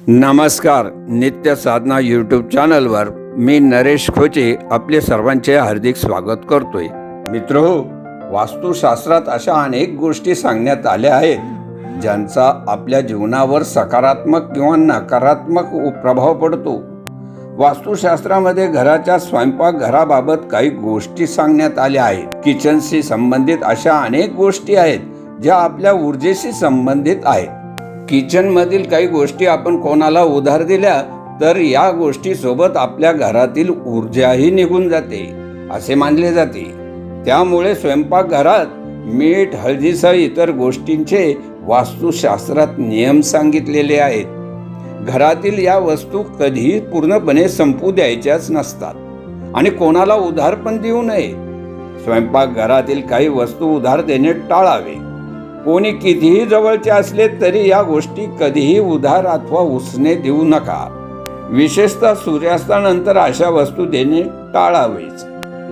नमस्कार नित्य साधना यूट्यूब चॅनलवर मी नरेश खोचे आपले सर्वांचे हार्दिक स्वागत करतोय. मित्र वास्तुशास्त्रात अशा अनेक गोष्टी सांगण्यात आल्या आहेत ज्यांचा आपल्या जीवनावर सकारात्मक किंवा नकारात्मक प्रभाव पडतो. वास्तुशास्त्रामध्ये घराच्या स्वयंपाकघराबाबत काही गोष्टी सांगण्यात आल्या आहेत. किचनशी संबंधित अशा अनेक गोष्टी आहेत ज्या आपल्या ऊर्जेशी संबंधित आहेत. किचनमधील काही गोष्टी आपण कोणाला उधार दिल्या तर या गोष्टीसोबत आपल्या घरातील ऊर्जाही निघून जाते असे मानले जाते. त्यामुळे स्वयंपाकघरात मीठ हळदीसह इतर गोष्टींचे वास्तुशास्त्रात नियम सांगितलेले आहेत. घरातील या वस्तू कधीही पूर्णपणे संपू द्यायच्याच नसतात आणि कोणाला उधार पण देऊ नये. स्वयंपाकघरातील काही वस्तू उधार देणे टाळावे. कोणी कितीही जवळचे असले तरी या गोष्टी कधीही उधार अथवा उसने देऊ नका. विशेषतः सूर्यास्तानंतर अशा वस्तू देणे टाळावेच.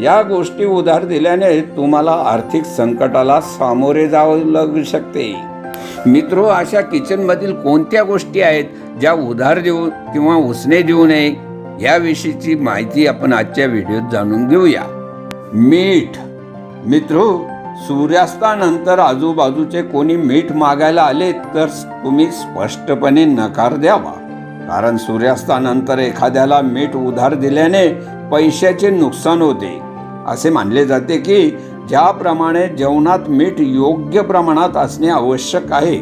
या गोष्टी उधार दिल्याने तुम्हाला आर्थिक संकटाला सामोरे जावं लागू शकते. मित्रो अशा किचनमधील कोणत्या गोष्टी आहेत ज्या उधार देऊ किंवा उसने देऊ नये याविषयीची माहिती आपण आजच्या व्हिडिओत जाणून घेऊया. मीठ. मित्रो सूर्यास्तानंतर आजूबाजूचे कोणी मीठ मागायला आले तर तुम्ही स्पष्टपणे नकार द्यावा. कारण सूर्यास्तानंतर एखाद्याला मीठ उधार दिल्याने पैशाचे नुकसान होते. असे मानले जाते की ज्याप्रमाणे जेवणात मीठ योग्य प्रमाणात असणे आवश्यक आहे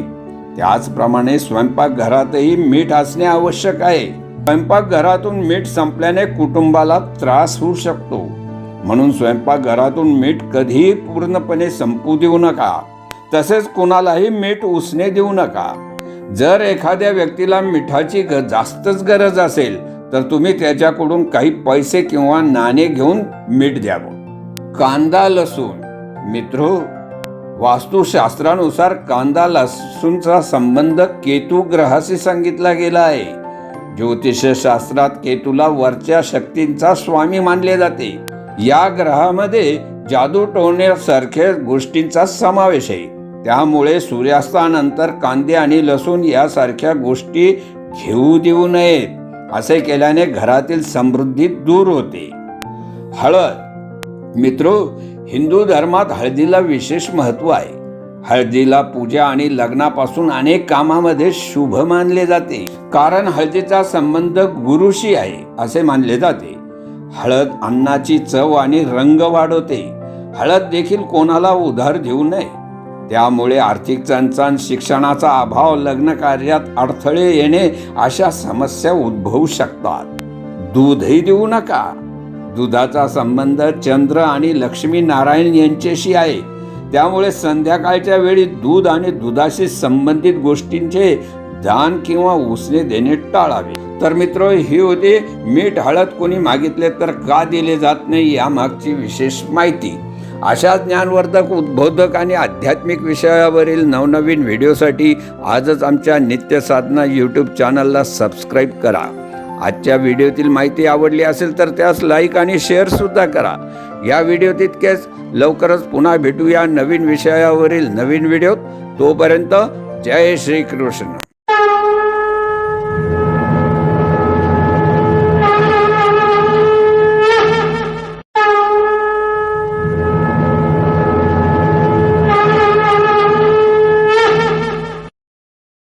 त्याचप्रमाणे स्वयंपाकघरातही मीठ असणे आवश्यक आहे. स्वयंपाकघरातून मीठ संपल्याने कुटुंबाला त्रास होऊ शकतो. म्हणून स्वयंपाकघरातून मीठ कधीही पूर्णपणे संपू देऊ नका. तसेच कुणालाही मीठ उसने देऊ नका. जर एखाद्या व्यक्तीला मिठाची ग जास्तच गरज असेल तर तुम्ही त्याच्याकडून काही पैसे किंवा नाणे घेऊन मीठ द्यावं कांदा लसूण. मित्र वास्तुशास्त्रानुसार कांदा लसूणचा संबंध केतू ग्रहाशी सांगितला गेला आहे. ज्योतिषशास्त्रात केतूला वरच्या शक्तींचा स्वामी मानले जाते. या ग्रहामध्ये जादू टोण्यासारख्या गोष्टींचा समावेश आहे. त्यामुळे सूर्यास्तानंतर कांदे आणि लसूण यासारख्या गोष्टी घेऊ देऊ नयेत असे केल्याने घरातील समृद्धी दूर होते. हळद. मित्रो हिंदू धर्मात हळदीला विशेष महत्त्व आहे. हळदीला पूजा आणि लग्नापासून अनेक कामामध्ये शुभ मानले जाते. कारण हळदीचा संबंध गुरुशी आहे असे मानले जाते. हळद अन्नाची चव आणि रंग वाढवते. हळद देखील कोणाला उधार देऊ नये. त्यामुळे आर्थिक चणचण शिक्षणाचा अभाव लग्न कार्यात अडथळे येणे अशा समस्या उद्भवू शकतात. दूधही देऊ नका. दुधाचा संबंध चंद्र आणि लक्ष्मी नारायण यांच्याशी आहे. त्यामुळे संध्याकाळच्या वेळी दूध आणि दुधाशी संबंधित गोष्टींचे दान किंवा उसने देणे टाळावे. तर मित्र ही होती मीठ हळद कोणी मागितले तर का दिले जात नाही यामागची विशेष माहिती. अशा ज्ञानवर्धक उद्बोधक आणि आध्यात्मिक विषयावरील नवनवीन व्हिडिओसाठी आजच आमच्या नित्य साधना यूट्यूब चॅनलला सबस्क्राईब करा. आजच्या व्हिडिओतील माहिती आवडली असेल तर त्यास लाईक आणि शेअरसुद्धा करा. या व्हिडिओ तितकेच. लवकरच पुन्हा भेटूया नवीन विषयावरील नवीन व्हिडिओत. तोपर्यंत जय श्री कृष्ण